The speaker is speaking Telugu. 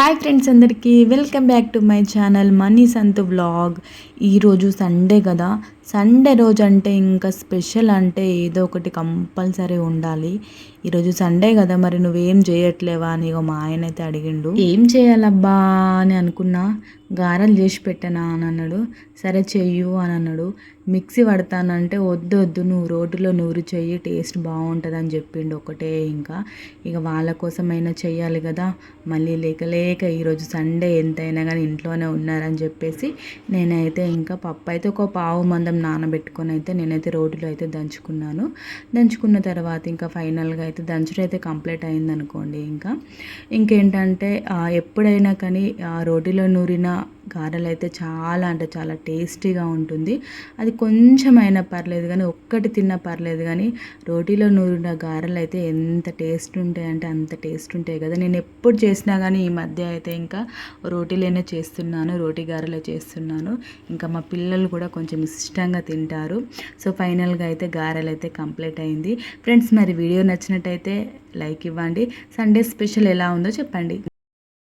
హాయ్ ఫ్రెండ్స్ అందరికీ welcome back to my channel Mani Santhu vlog ఈరోజు సండే కదా సండే రోజు అంటే ఇంకా స్పెషల్ అంటే ఏదో ఒకటి కంపల్సరీ ఉండాలి. ఈరోజు సండే కదా మరి నువ్వేం చేయట్లేవా అని ఇగో మా ఆయన అయితే అడిగిండు. ఏం చేయాలబ్బా అని అనుకున్నా. గారెలు చేసి పెట్టనా అని అన్నాడు. సరే చెయ్యు అని అన్నాడు. మిక్సీ పడతానంటే వద్దు వద్దు నువ్వు రోడ్డులో నూరు చెయ్యి టేస్ట్ బాగుంటుంది అని చెప్పిండు ఒకటే ఇంకా. ఇక వాళ్ళ కోసమైనా చెయ్యాలి కదా. మళ్ళీ లేక లేక ఈరోజు సండే ఎంతైనా కానీ ఇంట్లోనే ఉన్నారని చెప్పేసి నేనైతే ఇంకా పప్పు అయితే ఒక పావు మందం నానబెట్టుకొని అయితే నేనైతే రోటిలో అయితే దంచుకున్నాను. దంచుకున్న తర్వాత ఇంకా ఫైనల్గా అయితే దంచడం అయితే కంప్లీట్ అయింది అనుకోండి ఇంకా. ఇంకేంటంటే ఎప్పుడైనా కానీ రోటిలో నూరిన గారెలు అయితే చాలా అంటే చాలా టేస్టీగా ఉంటుంది. అది కొంచెమైనా పర్లేదు కానీ ఒక్కటి తిన్నా పర్లేదు కానీ రోటీలో నూరిన గారెలు అయితే ఎంత టేస్ట్ ఉంటాయి అంటే అంత టేస్ట్ ఉంటాయి కదా. నేను ఎప్పుడు చేసినా కానీ ఈ మధ్య అయితే ఇంకా రోటీలోనే చేస్తున్నాను రోటీ గారెలే చేస్తున్నాను. ఇంకా మా పిల్లలు కూడా కొంచెం ఇష్టంగా తింటారు. సో ఫైనల్గా అయితే గారెలు అయితే కంప్లీట్ అయింది. ఫ్రెండ్స్ మరి వీడియో నచ్చినట్టయితే లైక్ ఇవ్వండి. సండే స్పెషల్ ఎలా ఉందో చెప్పండి.